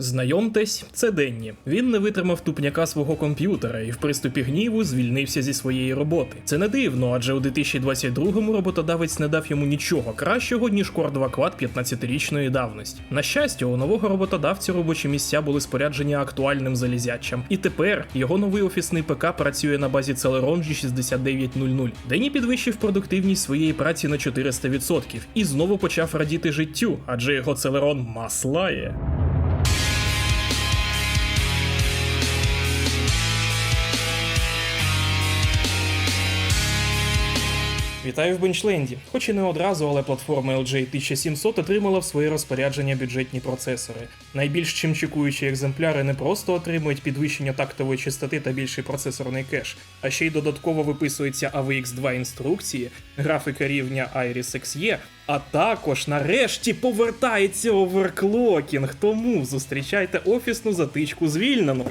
Знайомтесь, це Денні. Він не витримав тупняка свого комп'ютера і в приступі гніву звільнився зі своєї роботи. Це не дивно, адже у 2022-му роботодавець не дав йому нічого кращого, ніж Core 2 15-річної давності. На щастя, у нового роботодавця робочі місця були споряджені актуальним залізячам, і тепер його новий офісний ПК працює на базі Celeron G6900. Денні підвищив продуктивність своєї праці на 400% і знову почав радіти життю, адже його Celeron маслає. Вітаю в Бенчленді. Хоч і не одразу, але платформа LG 1700 отримала в своє розпорядження бюджетні процесори. Найбільш чимчикуючі екземпляри не просто отримують підвищення тактової частоти та більший процесорний кеш, а ще й додатково виписується AVX 2 інструкції, графіка рівня Iris XE, а також нарешті повертається оверклокінг. Тому зустрічайте офісну затичку звільнену.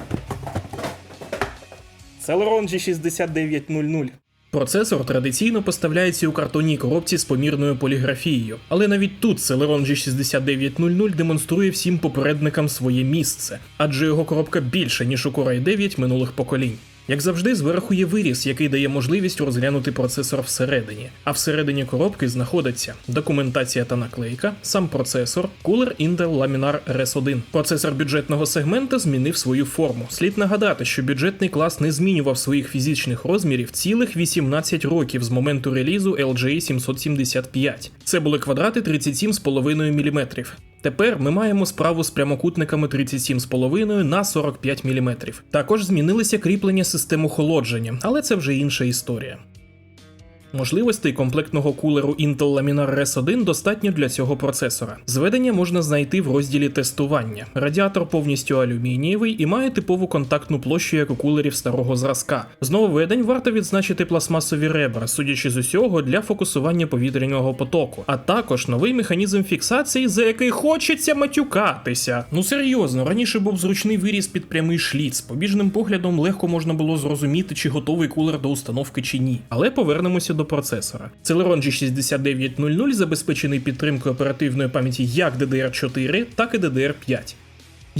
Celeron G6900. Процесор традиційно поставляється у картонній коробці з помірною поліграфією, але навіть тут Celeron G6900 демонструє всім попередникам своє місце, адже його коробка більша, ніж у Core i9 минулих поколінь. Як завжди, зверху є виріз, який дає можливість розглянути процесор всередині. А всередині коробки знаходиться документація та наклейка, сам процесор, кулер Intel Laminar RS1. Процесор бюджетного сегмента змінив свою форму. Слід нагадати, що бюджетний клас не змінював своїх фізичних розмірів цілих 18 років з моменту релізу LGA 775. Це були квадрати 37,5 мм. Тепер ми маємо справу з прямокутниками 37,5 на 45 мм. Також змінилися кріплення систем охолодження, але це вже інша історія. Можливостей комплектного кулеру Intel Laminar Res 1 достатньо для цього процесора. Зведення можна знайти в розділі тестування. Радіатор повністю алюмінієвий і має типову контактну площу, як у кулерів старого зразка. З нововведень варто відзначити пластмасові ребра, судячи з усього, для фокусування повітряного потоку, а також новий механізм фіксації, за який хочеться матюкатися. Ну серйозно, раніше був зручний виріз під прямий шліц. Побіжним поглядом легко можна було зрозуміти, чи готовий кулер до установки чи ні. Але повернемося до процесора. Celeron G6900 забезпечений підтримкою оперативної пам'яті як DDR4, так і DDR5.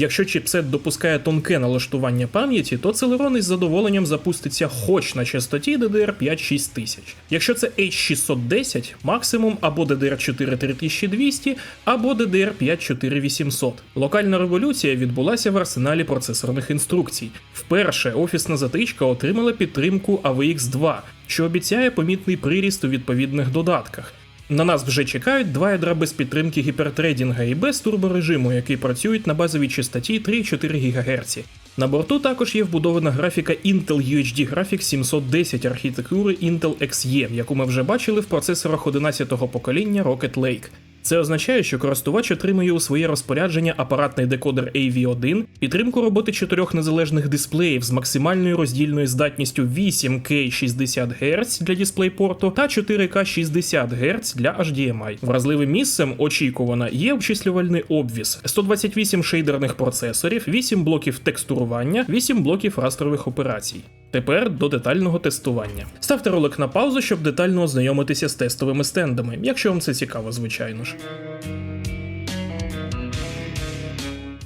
Якщо чіпсет допускає тонке налаштування пам'яті, то Celeron із задоволенням запуститься хоч на частоті DDR5 6000. Якщо це H610, максимум або DDR4 3200, або DDR5 4800. Локальна революція відбулася в арсеналі процесорних інструкцій. Вперше офісна затичка отримала підтримку AVX 2, що обіцяє помітний приріст у відповідних додатках. На нас вже чекають два ядра без підтримки гіпертрейдінга і без турборежиму, які працюють на базовій частоті 3,4 ГГц. На борту також є вбудована графіка Intel UHD Graphics 710 архітектури Intel XE, яку ми вже бачили в процесорах 11-го покоління Rocket Lake. Це означає, що користувач отримує у своє розпорядження апаратний декодер AV1, підтримку роботи чотирьох незалежних дисплеїв з максимальною роздільною здатністю 8К 60 Гц для дисплейпорту та 4К 60 Гц для HDMI. Вразливим місцем очікувано є обчислювальний обвіз, 128 шейдерних процесорів, 8 блоків текстурування, 8 блоків растрових операцій. Тепер до детального тестування. Ставте ролик на паузу, щоб детально ознайомитися з тестовими стендами, якщо вам це цікаво, звичайно ж.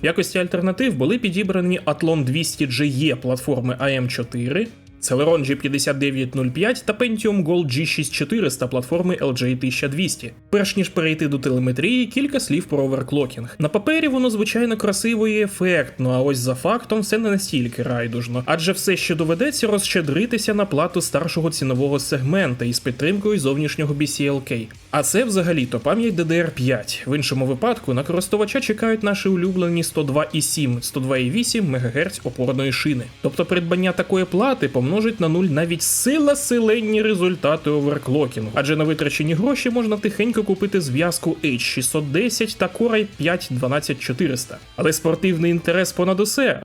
В якості альтернатив були підібрані Athlon 200GE платформи AM4, Celeron G5905 та Pentium Gold G6400 платформи LJ 1200. Перш ніж перейти до телеметрії, кілька слів про оверклокінг. На папері воно звичайно красиво і ефектно, а ось за фактом все не настільки райдужно, адже все ще доведеться розщедритися на плату старшого цінового сегмента із підтримкою зовнішнього BCLK. А це взагалі-то пам'ять DDR5. В іншому випадку на користувача чекають наші улюблені 102,7, 102,8 МГц опорної шини. Тобто придбання такої плати помножить на нуль навіть сила силенні результати оверклокінгу, адже на витрачені гроші можна тихенько купити зв'язку H610 та Core i 5 12400. Але спортивний інтерес понад усе.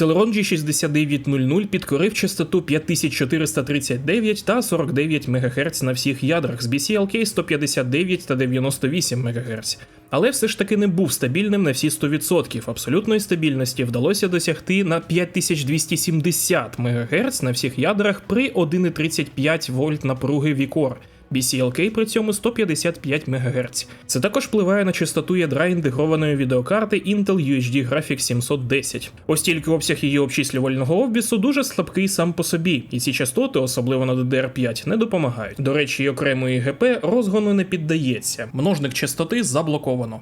Celeron G6900 підкорив частоту 5439 та 49 МГц на всіх ядрах з BCLK 159 та 98 МГц. Але все ж таки не був стабільним на всі 100%. Абсолютної стабільності вдалося досягти на 5270 МГц на всіх ядрах при 1,35 вольт напруги Вікор. BCLK при цьому 155 МГц. Це також впливає на частоту ядра інтегрованої відеокарти Intel UHD Graphics 710. Ось тільки обсяг її обчислювального обвісу дуже слабкий сам по собі, і ці частоти, особливо на DDR5, не допомагають. До речі, окремої ГП розгону не піддається. Множник частоти заблоковано.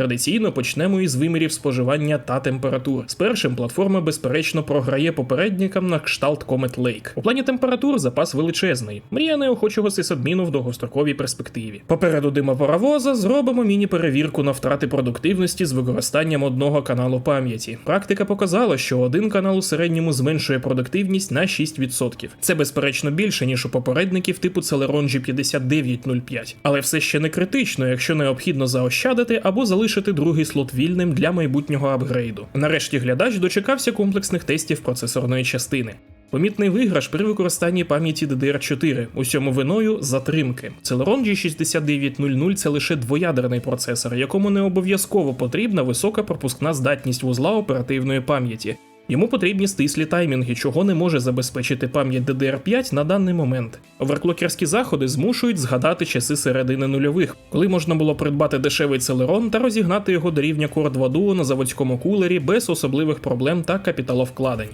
Традиційно почнемо із вимірів споживання та температур. З першим платформа безперечно програє попередникам на кшталт Comet Lake. У плані температур запас величезний. Мрія неохочого сисадміну в довгостроковій перспективі. Попереду дима паровоза зробимо міні-перевірку на втрати продуктивності з використанням одного каналу пам'яті. Практика показала, що один канал у середньому зменшує продуктивність на 6%. Це безперечно більше, ніж у попередників типу Celeron G5905. Але все ще не критично, якщо необхідно заощадити або залишити залишити другий слот вільним для майбутнього апгрейду. Нарешті глядач дочекався комплексних тестів процесорної частини. Помітний виграш при використанні пам'яті DDR4, усьому виною затримки. Celeron G6900 це лише двоядерний процесор, якому не обов'язково потрібна висока пропускна здатність вузла оперативної пам'яті. Йому потрібні стислі таймінги, чого не може забезпечити пам'ять DDR5 на даний момент. Оверклокерські заходи змушують згадати часи середини нульових, коли можна було придбати дешевий Celeron та розігнати його до рівня Core 2 Duo на заводському кулері без особливих проблем та капіталовкладень.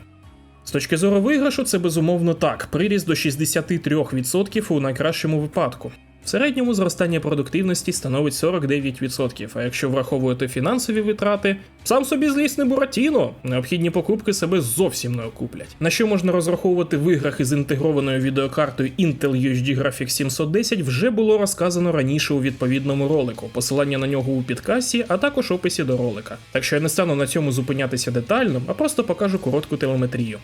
З точки зору виграшу, це безумовно так, приріст до 63% у найкращому випадку. В середньому зростання продуктивності становить 49%, а якщо враховувати фінансові витрати, сам собі злісне Буратіно, необхідні покупки себе зовсім не окуплять. На що можна розраховувати в іграх із інтегрованою відеокартою Intel UHD Graphics 710 вже було розказано раніше у відповідному ролику, посилання на нього у підкасі, а також описі до ролика. Так що я не стану на цьому зупинятися детально, а просто покажу коротку телеметрію.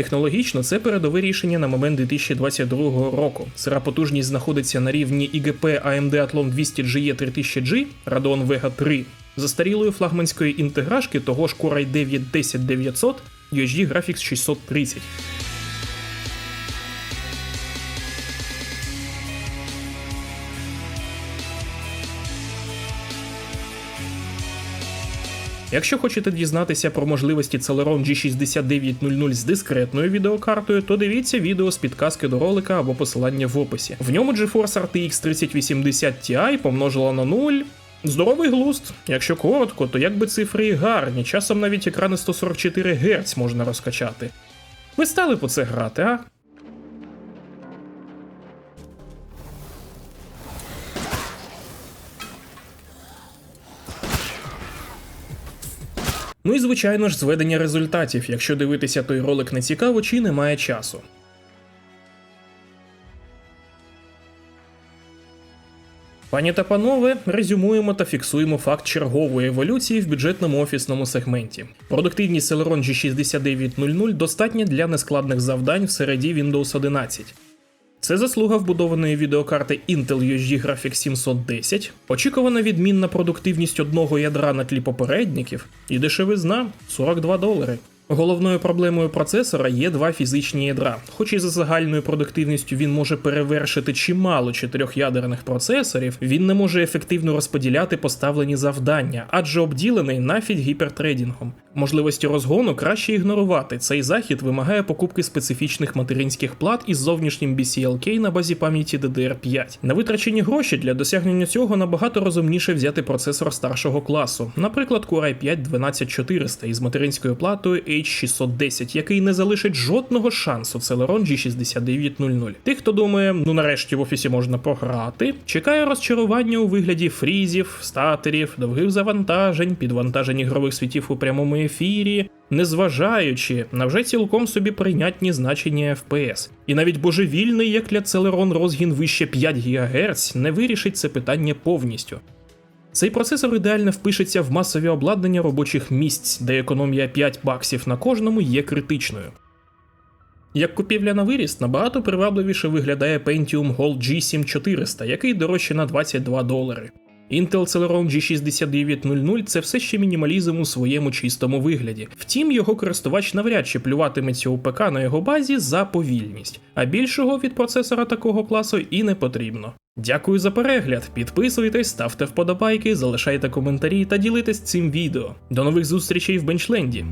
Технологічно це передове рішення на момент 2022 року. Сира потужність знаходиться на рівні ІГП AMD Athlon 200GE 3000G Radeon Vega 3, застарілої флагманської інтеграшки того ж Core i9 10900 UHD Graphics 630. Якщо хочете дізнатися про можливості Celeron G6900 з дискретною відеокартою, то дивіться відео з підказки до ролика або посилання в описі. В ньому GeForce RTX 3080 Ti помножила на 0. Здоровий глуст. Якщо коротко, то якби цифри і гарні, часом навіть екрани 144 Гц можна розкачати. Ви стали по це грати, а? Ну і звичайно ж зведення результатів, якщо дивитися той ролик не цікаво чи немає часу. Пані та панове, резюмуємо та фіксуємо факт чергової еволюції в бюджетному офісному сегменті. Продуктивність Celeron G6900 достатня для нескладних завдань в середі Windows 11. Це заслуга вбудованої відеокарти Intel UHD Graphics 710, очікувана відмінна продуктивність одного ядра на тлі попередників і дешевизна 42 долари. Головною проблемою процесора є два фізичні ядра, хоч і за загальною продуктивністю він може перевершити чимало чотирьохядерних процесорів, він не може ефективно розподіляти поставлені завдання, адже обділений нафідь гіпертрейдингом. Можливості розгону краще ігнорувати. Цей захід вимагає покупки специфічних материнських плат із зовнішнім BCLK на базі пам'яті DDR5. На витрачені гроші для досягнення цього набагато розумніше взяти процесор старшого класу, наприклад, Core i5 12400 із материнською платою H610, який не залишить жодного шансу Celeron G6900. Тих, хто думає, ну нарешті в офісі можна пограти, чекає розчарування у вигляді фрізів, статерів, довгих завантажень, підвантажень ігрових світів у прямому ефірі, незважаючи на вже цілком собі прийнятні значення FPS. І навіть божевільний, як для Celeron розгін вище 5 ГГц, не вирішить це питання повністю. Цей процесор ідеально впишеться в масові обладнання робочих місць, де економія 5 баксів на кожному є критичною. Як купівля на виріст, набагато привабливіше виглядає Pentium Gold G7400, який дорожче на 22 долари. Intel Celeron G6900 це все ще мінімалізм у своєму чистому вигляді. Втім, його користувач навряд чи плюватиметься у ПК на його базі за повільність, а більшого від процесора такого класу і не потрібно. Дякую за перегляд, підписуйтесь, ставте вподобайки, залишайте коментарі та ділитесь цим відео. До нових зустрічей в Бенчленді.